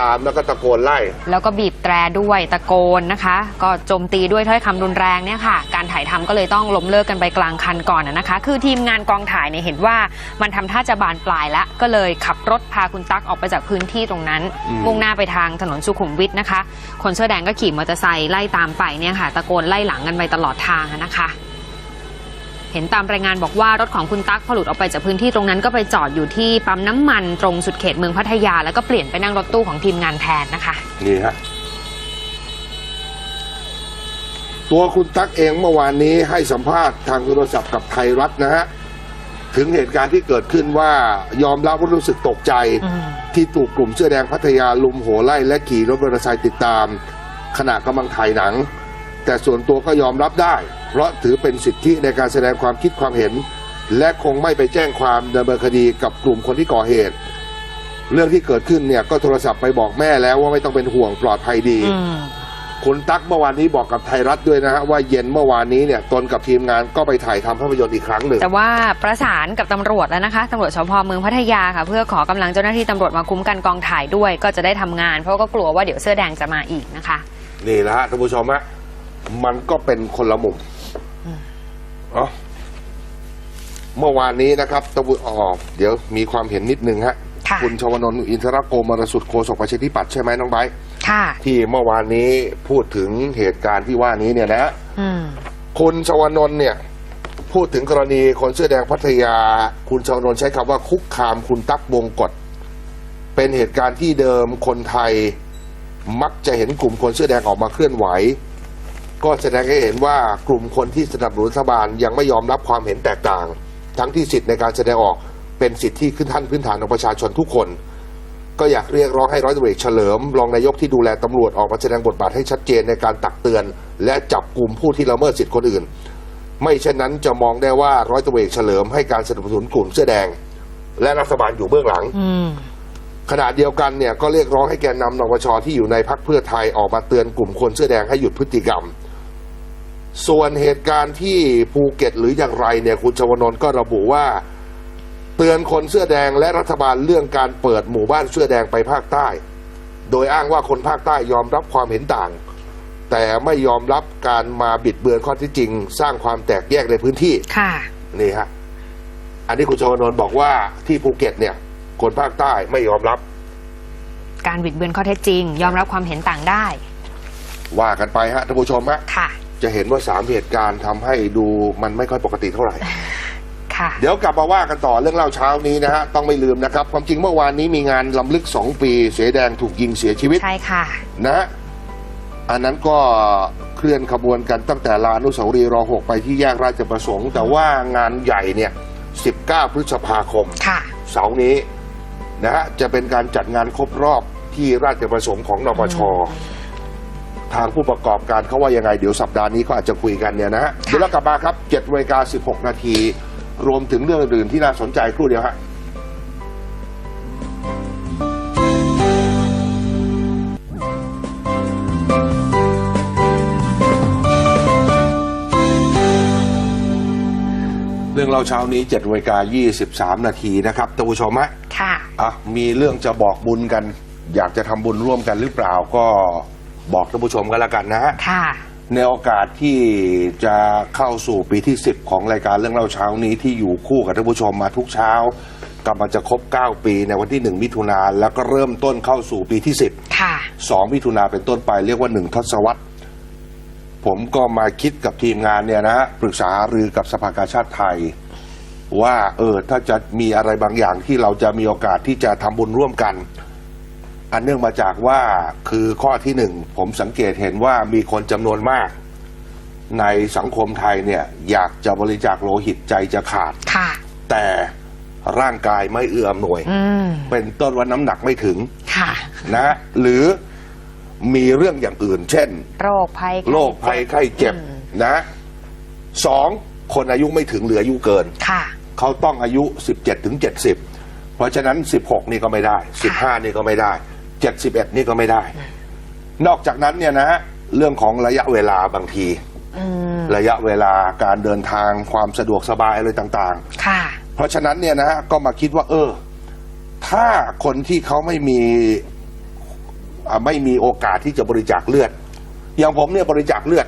ตามแล้วก็ตะโกนไล่ แล้วก็บีบแตรด้วยตะโกนนะคะ ก็โจมตีด้วยถ้อยคำรุนแรงเนี่ยค่ะ การถ่ายทำก็เลยต้องล้มเลิกกันไปกลางคันก่อนนะคะ คือทีมงานกองถ่ายเนี่ยเห็นว่ามันทำท่าจะบานปลายแล้วก็เลยขับรถพาคุณตั๊กออกไปจากพื้นที่ตรงนั้น อืม มุ่งหน้าไปทางถนนสุขุมวิทนะคะ คนเสื้อแดงก็ขี่มอเตอร์ไซค์ไล่ตามไปเนี่ยค่ะ ตะโกนไล่หลังกันไปตลอดทางอะนะคะ เห็นตามรายงานบอกว่ารถของคุณตั๊กพอหลุดออกไปจากพื้นที่ตรงนั้นก็ไปจอดอยู่ที่ปั๊มน้ำมันตรงสุดเขตเมืองพัทยา แล้วก็เปลี่ยนไปนั่งรถตู้ของทีมงานแทนนะคะ นี่ฮะตัวคุณตั๊กเองเมื่อวานนี้ให้สัมภาษณ์ทางโทรศัพท์กับไทยรัฐนะฮะถึงเหตุการณ์ที่เกิดขึ้นว่ายอมรับว่ารู้สึกตกใจ อืม ที่ถูกกลุ่มเสื้อแดงพัทยาลุมโหไล่และขี่รถมอเตอร์ไซค์ติดตาม ขณะกำลังถ่ายหนัง แต่ส่วนตัวก็ยอมรับได้ เพราะถือเป็นสิทธิในการแสดงความคิดความเห็น และคงไม่ไปแจ้งความดำเนินคดีกับกลุ่มคนที่ก่อเหตุ เรื่องที่เกิดขึ้นเนี่ยก็โทรศัพท์ไปบอกแม่แล้วว่าไม่ต้องเป็นห่วงปลอดภัยดีอืมคุณตั๊กเมื่อวานนี้บอกกับไทยรัฐด้วยนะฮะว่าเย็นเมื่อวานนี้เนี่ยตนกับทีมงานก็ไปถ่ายทำภาพยนตร์อีกครั้งหนึ่งแต่ว่าประสานกับตำรวจแล้วนะคะตำรวจสพเมืองพัทยาค่ะ เพื่อขอกำลังเจ้าหน้าที่ตำรวจมาคุ้มกันกองถ่ายด้วย ก็จะได้ทำงาน เพราะก็กลัวว่าเดี๋ยวเสื้อแดงจะมาอีกนะคะ นี่นะฮะท่านผู้ชมฮะมันก็เป็นคนละมุม เนาะเมื่อวานนี้นะครับตะวุอ๋อเดี๋ยวมีความเห็นนิดนึงฮะค่ะณชวนนท์อินทรโกมรสุดโฆษกประชาธิปัตย์ใช่ไหมน้องไบร์ทค่ะ ที่เมื่อวานนี้พูดถึงเหตุการณ์ที่ว่านี้เนี่ยนะ อืม คุณชวนนท์เนี่ย พูดถึงกรณีคนเสื้อแดงพัทยา คุณชวนนท์ใช้คำว่าคุกคามคุณตั๊กวงกฎเป็นเหตุการณ์ที่เดิมคนไทย มักจะเห็นกลุ่มคนเสื้อแดงออกมาเคลื่อนไหว ก็แสดงให้เห็นว่ากลุ่มคนที่สนับสนุนรัฐบาลยังไม่ยอมรับความเห็นแตกต่าง ทั้งที่สิทธิในการแสดงออกเป็นสิทธิที่ขึ้นท่านพื้นฐานของประชาชนทุกคน ก็อยากเรียกร้องให้ร้อยตำรวจเอกเฉลิมรองนายกที่ดูแลตำรวจออกมาแสดงบทบาทให้ชัดเจนในการตักเตือน และจับกลุ่มผู้ที่ละเมิดสิทธิคนอื่น ไม่เช่นนั้นจะมองได้ว่าร้อยตำรวจเอกเฉลิมให้การสนับสนุนกลุ่มเสื้อแดง และรัฐบาลอยู่เบื้องหลังอืมขณะเดียวกันเนี่ยก็เรียกร้องให้แกนนำนปชที่อยู่ในพักเพื่อไทยออกมาเตือนกลุ่มคนเสื้อแดงให้หยุดพฤติกรรม ส่วนเหตุการณ์ที่ภูเก็ตหรืออย่างไรเนี่ยคุณชวนนท์ก็ระบุว่า เตือนคนเสื้อแดงและรัฐบาลเรื่องการเปิดหมู่บ้านเสื้อแดงไปภาคใต้ โดยอ้างว่าคนภาคใต้ยอมรับความเห็นต่าง แต่ไม่ยอมรับการมาบิดเบือนข้อเที่จริง สร้างความแตกแยกในพื้นที่ค่ะนี่ฮะอันนี้คุณชวนนท์บอกว่าที่ภูเก็ตเนี่ย คนภาคใต้ไม่ยอมรับ การบิดเบือนข้อเท็จจริง ยอมรับความเห็นต่างได้ ว่ากันไปฮะท่านผู้ชมฮะค่ะ จะเห็นว่าสามเหตุการณ์ทำให้ดูมันไม่ค่อยปกติเท่าไหร่ ค่ะ เดี๋ยวกลับมาว่ากันต่อเรื่องเล่าเช้านี้นะฮะ ต้องไม่ลืมนะครับ ความจริงเมื่อวานนี้มีงานลำลึกสองปี เสือแดงถูกยิงเสียชีวิตใช่ค่ะ นะฮะอันนั้นก็เคลื่อนขบวนกันตั้งแต่ลานอนุสาวรีย์รอหกไปที่แยกราชประสงค์ แต่ว่างานใหญ่เนี่ย 19 พฤษภาคม ค่ะ เสาร์นี้นะฮะจะเป็นการจัดงานครบรอบที่ราชประสงค์ของนปช ทางผู้ประกอบการเขาว่ายังไง เดี๋ยวสัปดาห์นี้ก็อาจจะคุยกันเนี่ยนะฮะเดี๋ยวเรากลับมาครับ7นาฬิกา16นาที รวมถึงเรื่องอื่นๆที่น่าสนใจครู่เดียวฮะเรื่องเราเช้านี้7นาฬิกา23นาทีนะครับท่านผู้ชมฮะค่ะอะมีเรื่องจะบอกบุญกัน อยากจะทำบุญร่วมกันหรือเปล่าก็ บอกท่านผู้ชมกันแล้วกันนะฮะค่ะ ในโอกาสที่จะเข้าสู่ปีที่ 10 ของรายการเรื่องเล่าเช้านี้ที่อยู่คู่กับท่านผู้ชมมาทุกเช้ากำลังจะครบ 9 ปีในวันที่ 1 มิถุนาแล้วก็เริ่มต้นเข้าสู่ปีที่10ค่ะ2มิถุนาเป็นต้นไปเรียกว่า 1 ทศวรรษ ผมก็มาคิดกับทีมงานเนี่ยนะฮะปรึกษาหารือกับสภากาชาติไทย ว่าเออถ้าจะมีอะไรบางอย่างที่เราจะมีโอกาสที่จะทำบุญร่วมกัน อันเนื่องมาจากว่าคือข้อที่หนึ่งผมสังเกตเห็นว่ามีคนจำนวนมาก ในสังคมไทยเนี่ยอยากจะบริจาคโลหิตใจจะขาด ค่ะ แต่ร่างกายไม่เอื้ออำนวย อืม เป็นต้นว่าน้ำหนักไม่ถึงค่ะ นะฮะหรือมีเรื่องอย่างอื่น เช่น โรคภัยไข้โรคภัยไข้เจ็บอืมนะสองคนอายุไม่ถึงเหลืออายุเกิน ค่ะ เขาต้องอายุ 17ถึง70 เพราะฉะนั้น 16 นี่ก็ไม่ได้ 15 นี่ก็ไม่ได้ 71นี่ก็ไม่ได้ นอกจากนั้นเนี่ยนะฮะเรื่องของระยะเวลาบางทีอืมระยะเวลาการเดินทางความสะดวกสบายอะไรต่างค่ะๆเพราะฉะนั้นเนี่ยนะฮะก็มาคิดว่า เออ ถ้าคนที่เขาไม่มีอ่าไม่มีโอกาสที่จะบริจาคเลือด อย่างผมเนี่ยบริจาคเลือด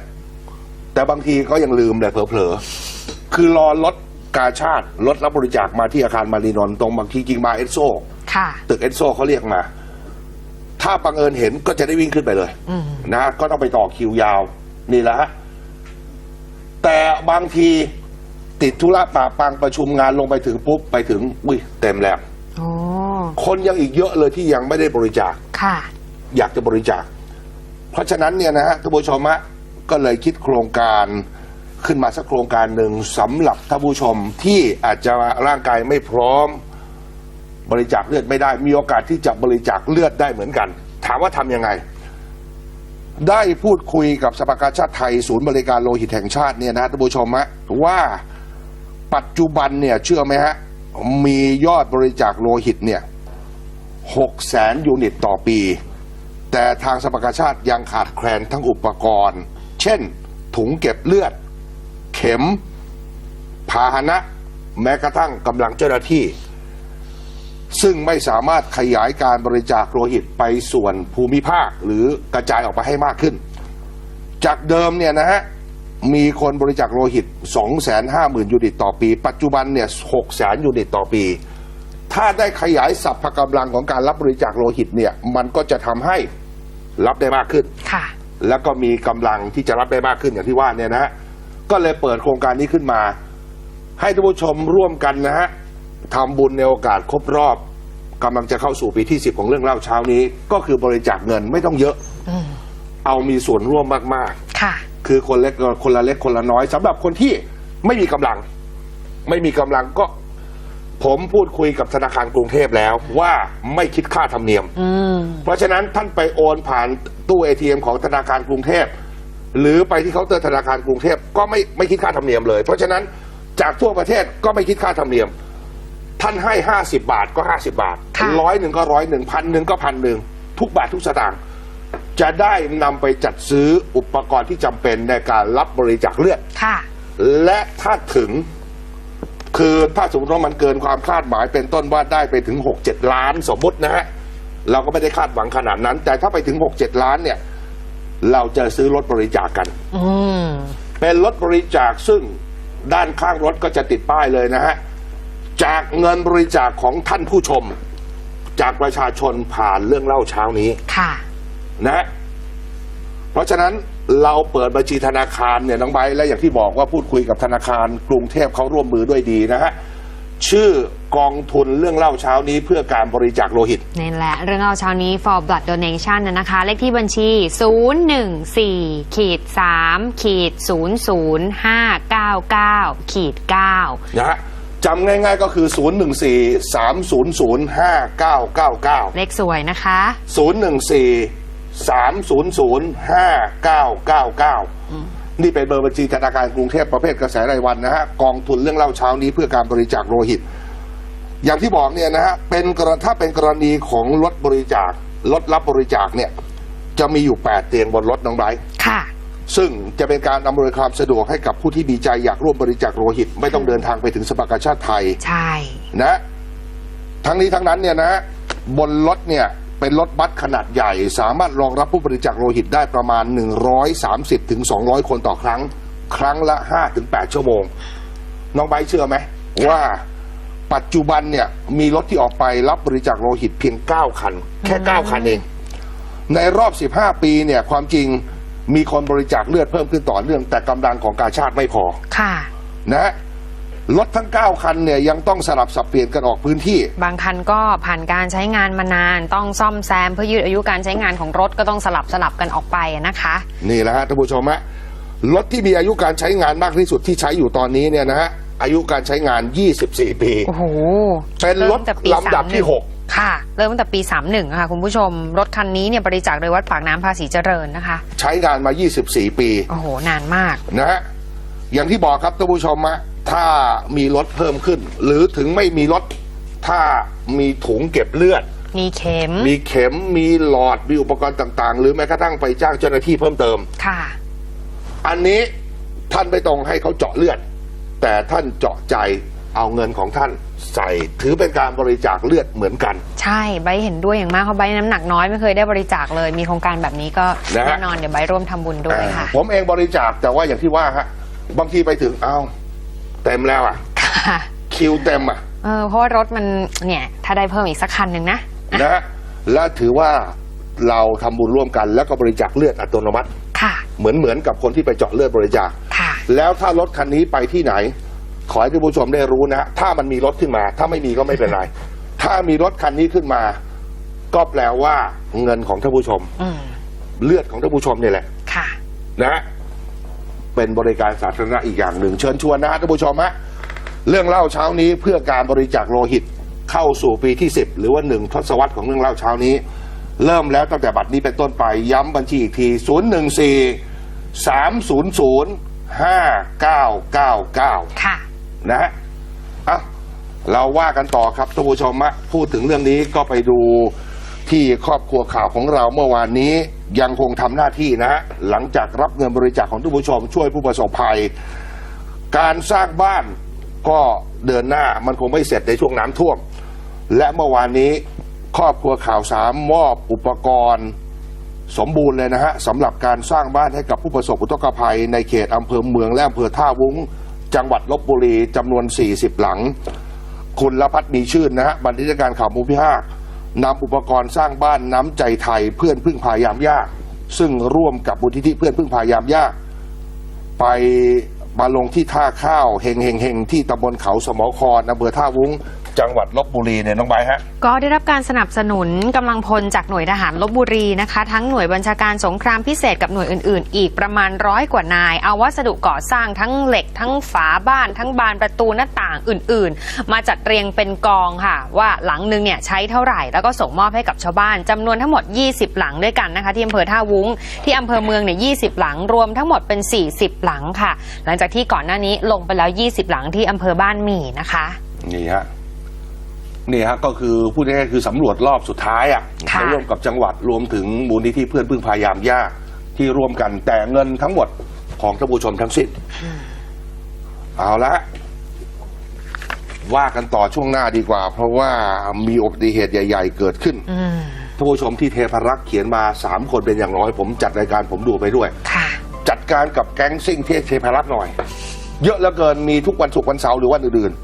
แต่บางทีก็ยังลืมเลยเผลอๆคือรอรถกาชาติรถรับบริจาคมาที่อาคารมารีนนท์ตรงบางทีจริงมาเอสโซค่ะตึกเอสโซเขาเรียกมา ถ้าบังเอิญเห็นก็จะได้วิ่งขึ้นไปเลยอืมนะก็ต้องไปต่อคิวยาว นี่แหละฮะแต่บางทีติดธุระป่าปังประชุมงานลงไปถึงปุ๊บไปถึงอุ้ยเต็มแล้วโอ้คนยังอีกเยอะเลยที่ยังไม่ได้บริจาคค่ะ อยากจะบริจาค เพราะฉะนั้นเนี่ยนะฮะท่านผู้ชมฮะก็เลยคิดโครงการขึ้นมาสักโครงการหนึ่งสำหรับท่านผู้ชมที่อาจจะร่างกายไม่พร้อม บริจาคเลือดไม่ได้ มีโอกาสที่จะบริจาคเลือดได้เหมือนกัน ถามว่าทำยังไง ได้พูดคุยกับสภากาชาติไทย ศูนย์บริการโลหิตแห่งชาติเนี่ยนะฮะท่านผู้ชมฮะว่าปัจจุบันเนี่ยเชื่อไหมฮะ มียอดบริจาคโลหิตเนี่ยหกแสนยูนิตต่อปี แต่ทางสภากาชาติยังขาดแคลนทั้งอุปกรณ์ เช่น ถุงเก็บเลือด เข็ม พาหนะ แม้กระทั่งกำลังเจ้าหน้าที่ ซึ่งไม่สามารถขยายการบริจาคโลหิตไปส่วนภูมิภาคหรือกระจายออกไปให้มากขึ้น จากเดิมเนี่ยนะฮะมีคนบริจาคโลหิต 250,000 ยูนิตต่อปี ปัจจุบันเนี่ย600,000ยูนิตต่อปี ถ้าได้ขยายสัพพะกำลังของการรับบริจาคโลหิตเนี่ยมันก็จะทำให้รับได้มากขึ้น ค่ะ แล้วก็มีกำลังที่จะรับได้มากขึ้นอย่างที่ว่าเนี่ยนะฮะก็เลยเปิดโครงการนี้ขึ้นมา ให้ท่านผู้ชมร่วมกันนะฮะ ทำบุญในโอกาสครบรอบกำลังจะเข้าสู่ปีที่ 10 ของเรื่องเล่าเช้านี้ ก็คือบริจาคเงินไม่ต้องเยอะ อืมเอามีส่วนร่วมมาก ค่ะ ๆ คือคนเล็กคนละเล็กคนละน้อยสำหรับคนที่ไม่มีกำลัง ไม่มีกำลังก็ ผมพูดคุยกับธนาคารกรุงเทพแล้วว่าไม่คิดค่าธรรมเนียม อืม เพราะฉะนั้นท่านไปโอนผ่านตู้ ATM ของธนาคารกรุงเทพ หรือไปที่เคาน์เตอร์ธนาคารกรุงเทพก็ไม่ไม่คิดค่าธรรมเนียมเลย เพราะฉะนั้นจากทั่วประเทศก็ไม่คิดค่าธรรมเนียม ท่านให้ 50 บาทก็ 50 บาทค่ะ ร้อยหนึ่งก็ร้อยหนึ่งพันหนึ่งก็พันหนึ่งทุกบาททุกสตางค์จะได้นำไปจัดซื้ออุปกรณ์ที่จำเป็นในการรับบริจาคเลือด ค่ะ และถ้าถึงคือถ้าสมมติว่ามันเกินความคาดหมายเป็นต้นว่าได้ไปถึงหกเจ็ดล้านสมมตินะฮะ เราก็ไม่ได้คาดหวังขนาดนั้น แต่ถ้าไปถึงหกเจ็ดล้านเนี่ย เราจะซื้อรถบริจาคกัน อืม เป็นรถบริจาคซึ่งด้านข้างรถก็จะติดป้ายเลยนะฮะ จากเงินบริจาคของท่านผู้ชม จากประชาชนผ่านเรื่องเล่าเช้านี้ค่ะ นะฮะเพราะฉะนั้นเราเปิดบัญชีธนาคารเนี่ยน้องไบร์ทและอย่างที่บอกว่าพูดคุยกับธนาคารกรุงเทพเขาร่วมมือด้วยดีนะฮะชื่อกองทุนเรื่องเล่าเช้านี้เพื่อการบริจาคโลหิตนี่แหละเรื่องเอาวเช้านี้ for blood donation นะนะคะ เลขที่บัญชี 014ขีด3ขีด00599ขีด9นะฮะ จำง่ายๆก็คือ 0 1 4 3 0 0 5 9 9 9 เลขสวยนะคะ 0 1 4 3 0 0 5 9 9 9 นี่เป็นเบอร์บัญชีธนาคารกรุงเทพประเภทกระแสรายวันนะฮะกองทุนเรื่องเล่าเช้านี้เพื่อการบริจาคโลหิต อย่างที่บอกเนี่ยนะฮะเป็นกรถ้าเป็นกรณีของรถบริจาครถรับบริจาคเนี่ยจะมีอยู่ 8 เตียงบนรถน้องไบรท์ค่ะ ซึ่งจะเป็นการอำนวยความสะดวกให้กับผู้ที่มีใจอยากร่วมบริจาคโลหิต ไม่ต้องเดินทางไปถึงสภากาชาติไทยใช่ นะ ทั้งนี้ทั้งนั้นเนี่ยนะบนรถเนี่ยเป็นรถบัสขนาดใหญ่ สามารถรองรับผู้บริจาคโลหิตได้ประมาณ 130ถึง200 คนต่อครั้ง ครั้งละ 5 ถึง 8 ชั่วโมง น้องใบร์ทเชื่อไหม ว่าปัจจุบันเนี่ยมีรถที่ออกไปรับบริจาคโลหิตเพียง 9 คัน แค่ 9 คันเอง ในรอบ 15 ปีเนี่ยความจริง มีคนบริจาคเลือดเพิ่มขึ้นต่อเนื่อง แต่กำลังของกาชาติไม่พอ ค่ะ นะฮะรถทั้ง 9 คันเนี่ยยังต้องสลับสับเปลี่ยนกันออกพื้นที่ บางคันก็ผ่านการใช้งานมานาน ต้องซ่อมแซมเพื่อยืดอายุการใช้งานของรถก็ต้องสลับสลับกันออกไปนะคะ นี่แหละฮะท่านผู้ชมฮะรถที่มีอายุการใช้งานมากที่สุดที่ใช้อยู่ตอนนี้เนี่ยนะฮะอายุการใช้งาน 24 ปี โอ้โหเป็นรถมตั้งแต่ปีลำดับที่ 31หก ค่ะ เริ่มตั้งแต่ปี 31 ค่ะคุณผู้ชม รถคันนี้เนี่ยบริจาคโดยวัดปากน้ำภาษีเจริญนะคะ ใช้งานมา 24 ปี โอ้โห นานมาก นะฮะ อย่างที่บอกครับท่านผู้ชมฮะถ้ามีรถเพิ่มขึ้น หรือถึงไม่มีรถ ถ้ามีถุงเก็บเลือด มีเข็ม มีเข็ม มีหลอด มีอุปกรณ์ต่างๆ หรือแม้กระทั่งไปจ้างเจ้าหน้าที่เพิ่มเติม ค่ะ อันนี้ท่านไม่ต้องให้เขาเจาะเลือด แต่ท่านเจาะใจเอาเงินของท่าน ใส่ถือเป็นการบริจาคเลือดเหมือนกัน ใช่ใบร์ทเห็นด้วยอย่างมากเพราะใบร์ทน้ำหนักน้อยไม่เคยได้บริจาคเลย มีโครงการแบบนี้ก็นะฮะ แน่นอนเดี๋ยวใบร์ทร่วมทำบุญด้วยค่ะ ผมเองบริจาคแต่ว่าอย่างที่ว่าฮะบางทีไปถึงเอาเต็มแล้วอะ ค่ะคิวเต็มอะ เออเพราะว่ารถมันเนี่ยถ้าได้เพิ่มอีกสักคันหนึ่งนะ นะฮะและถือว่าเราทำบุญร่วมกัน แล้วก็บริจาคเลือดอัตโนมัติ ค่ะ เหมือนเหมือนกับคนที่ไปเจาะเลือดบริจาค ค่ะ แล้วถ้ารถคันนี้ไปที่ไหน ขอให้ท่านผู้ชมได้รู้นะฮะถ้ามันมีรถขึ้นมา ถ้าไม่มีก็ไม่เป็นไร ถ้ามีรถคันนี้ขึ้นมา ก็แปลว่าเงินของท่านผู้ชม อืมเลือดของท่านผู้ชมเนี่ยแหละ ค่ะ นะฮะเป็นบริการสาธารณะอีกอย่างหนึ่ง เชิญชวนนะฮะท่านผู้ชมฮะเรื่องเล่าเช้านี้เพื่อการบริจาคโลหิตเข้าสู่ปีที่ 10 หรือว่าหนึ่งทศวรรษของเรื่องเล่าเช้านี้ เริ่มแล้วตั้งแต่บัดนี้เป็นต้นไปย้ำบัญชีอีกที 014 300 5999ค่ะ นะฮะอะเราว่ากันต่อครับท่านผู้ชมฮะพูดถึงเรื่องนี้ก็ไปดูที่ครอบครัวข่าวของเราเมื่อวานนี้ยังคงทำหน้าที่นะฮะหลังจากรับเงินบริจาคของท่านผู้ชม ช่วยผู้ประสบภัย การสร้างบ้านก็เดินหน้ามันคงไม่เสร็จในช่วงน้ำท่วม และเมื่อวานนี้ครอบครัวข่าวสามมอบอุปกรณ์ สมบูรณ์เลยนะฮะสำหรับการสร้างบ้านให้กับผู้ประสบอุทกภัย ในเขตอำเภอเมืองและอำเภอท่าวุ้ง จังหวัดลบบุรีจำนวน 40 หลัง คุณละพัฒน์มีชื่นนะฮะบรรณาธิการข่าวมูพิพากนำอุปกรณ์สร้างบ้านน้ำใจไทยเพื่อนพึ่งพายามยาก ซึ่งร่วมกับมูลที่เพื่อนพึ่งพายามยาก ไปมาลงที่ท่าข้าวเฮงเฮงเฮงที่ตำบลเขาสมอคอนอำเภอท่าวุ้ง จังหวัดลบบุรีเนี่ยน้องใบร์ทฮะ ก็ได้รับการสนับสนุนกำลังพลจากหน่วยทหารลบบุรีนะคะ ทั้งหน่วยบัญชาการสงครามพิเศษกับหน่วยอื่นๆ อีกประมาณร้อยกว่านาย เอาวัสดุก่อสร้างทั้งเหล็ก ทั้งฝาบ้าน ทั้งบานประตูหน้าต่างอื่นๆ มาจัดเรียงเป็นกองค่ะ ว่าหลังหนึงเนี่ยใช้เท่าไหร่ แล้วก็ส่งมอบให้กับชาวบ้านจำนวนทั้งหมด 20 หลังด้วยกันนะคะที่อำเภอท่าวุ้งที่อำเภอเมืองเนี่ย20หลังรวมทั้งหมดเป็น 40 หลังค่ะ หลังจากที่ก่อนหน้านี้ลงไปแล้ว 20 หลังที่อำเภอบ้านหมี่นะคะ นี่ฮะ นี่ฮะก็คือพูดง่ายๆคือสำรวจรอบสุดท้ายอะค่ะ ร่วมกับจังหวัดรวมถึงมูลนิธิเพื่อนพึ่งพายามยากที่ร่วมกันแต่เงินทั้งหมดของท่านผู้ชมทั้งสิ้นเอาละ ว่ากันต่อช่วงหน้าดีกว่า เพราะว่ามีอุบัติเหตุใหญ่ ๆ เกิดขึ้นอืมท่านผู้ชมที่เทพรักษ์เขียนมาสามคนเป็นอย่างน้อย ผมจัดรายการผมดูไปด้วย ค่ะ จัดการกับแก๊งซิ่งเทพเทพรักษ์หน่อย เยอะเหลือเกินมีทุกวันศุกร์วันเสาร์หรือวันอื่นๆค่ะ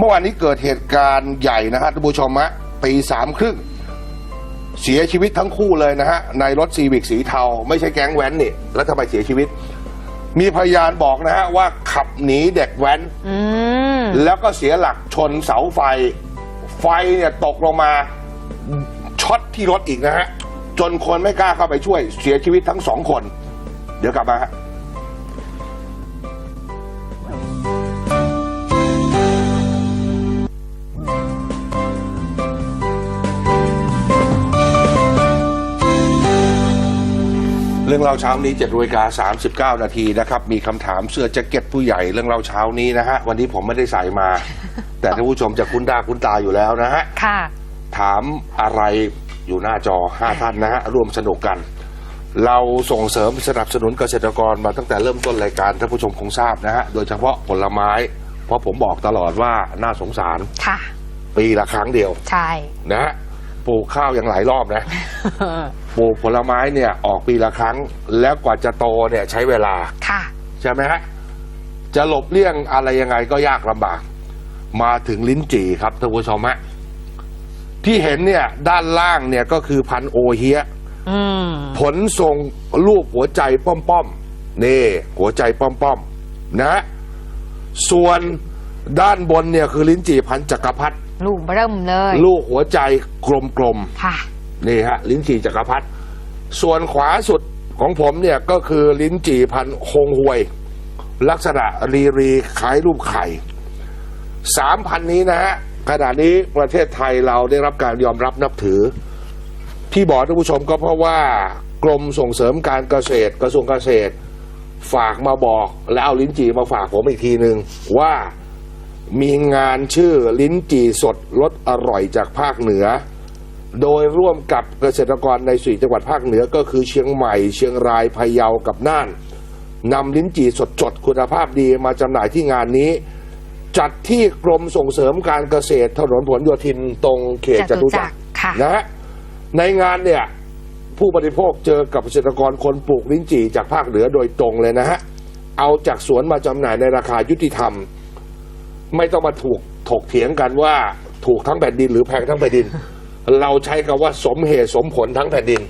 เมื่อวานนี้เกิดเหตุการณ์ใหญ่นะฮะท่านผู้ชมฮะปีสามครึ่งเสียชีวิตทั้งคู่เลยนะฮะในรถซีวิกสีเทา ไม่ใช่แก๊งแว้นนี่แล้วทำไมเสียชีวิต มีพยานบอกนะฮะว่าขับหนีเด็กแว้น อืมแล้วก็เสียหลักชนเสาไฟ ไฟเนี่ยตกลงมาช็อตที่รถอีกนะฮะ จนคนไม่กล้าเข้าไปช่วย เสียชีวิตทั้งสองคน เดี๋ยวกลับมาฮะ เรื่องเล่าเช้านี้7จ็ดนาฬิกา39นาทีนะครับ มีคำถามเสื้อแจ็คเก็ตผู้ใหญ่เรื่องเล่าเช้านี้นะฮะ วันนี้ผมไม่ได้ใส่มา แต่ท่านผู้ชมจะคุ้นตาคุ้นตาอยู่แล้วนะฮะ ค่ะ ถามอะไรอยู่หน้าจอ5ท่านนะฮะ ร่วมสนุกกัน เราส่งเสริมสนับสนุนเกษตรกรมาตั้งแต่เริ่มต้นรายการท่านผู้ชมคงทราบนะฮะ โดยเฉพาะผลไม้ เพราะผมบอกตลอดว่าน่าสงสารค่ะ ปีละครั้งเดียวใช่ นะฮะป ลูกข้าวอย่างหลายรอบนะปลูกผลไม้เนี่ยออกปีละครั้ง แล้วกว่าจะโตเนี่ยใช้เวลาค่ะใช่ไหมฮะจะหลบเลี่ยงอะไรยังไงก็ยากลำบาก มาถึงลิ้นจี่ครับท่านผู้ชมฮะที่เห็นเนี่ยด้านล่างเนี่ยก็คือพันธุ์โอเฮียอืมผลทรงรูปหัวใจป้อมๆนี่ หัวใจป้อมๆนะ ส่วนด้านบนเนี่ยคือลิ้นจี่พันธุ์จักรพรรดิ ลูกเริ่มเลย ลูกหัวใจกลมค่ะ ๆนี่ฮะ ลิ้นจี่จักรพรรดิส่วนขวาสุดของผมเนี่ยก็คือลิ้นจี่พันธุ์ฮงฮวย ลักษณะรีรีคล้ายรูปไข่สามพันนี้นะฮะขณะนี้ประเทศไทยเราได้รับการยอมรับนับถือ ที่บอกท่านผู้ชมก็เพราะว่ากรมส่งเสริมการเกษตรกระทรวงเกษตร ฝากมาบอกแล้วเอาลิ้นจี่มาฝากผมอีกทีหนึ่งว่า มีงานชื่อลิ้นจี่สดรสอร่อยจากภาคเหนือ โดยร่วมกับเกษตรกรในสี่จังหวัดภาคเหนือก็คือเชียงใหม่ เชียงรายพะเยากับน่านนำลิ้นจี่สดๆคุณภาพดีมาจำหน่ายที่งานนี้ จัดที่กรมส่งเสริมการเกษตรถนนผลโยธินตรงเขตจตุจักรค่ะนะฮะในงานเนี่ยผู้บริโภคเจอกับเกษตรกรคนปลูกลิ้นจี่จากภาคเหนือโดยตรงเลยนะฮะเอาจากสวนมาจำหน่ายในราคายุติธรรม ไม่ต้องมาถูกถกเถียงกันว่าถูกทั้งแผ่นดินหรือแพงทั้งแผ่นดิน เราใช้คำว่าสมเหตุสมผลทั้งแผ่นดิน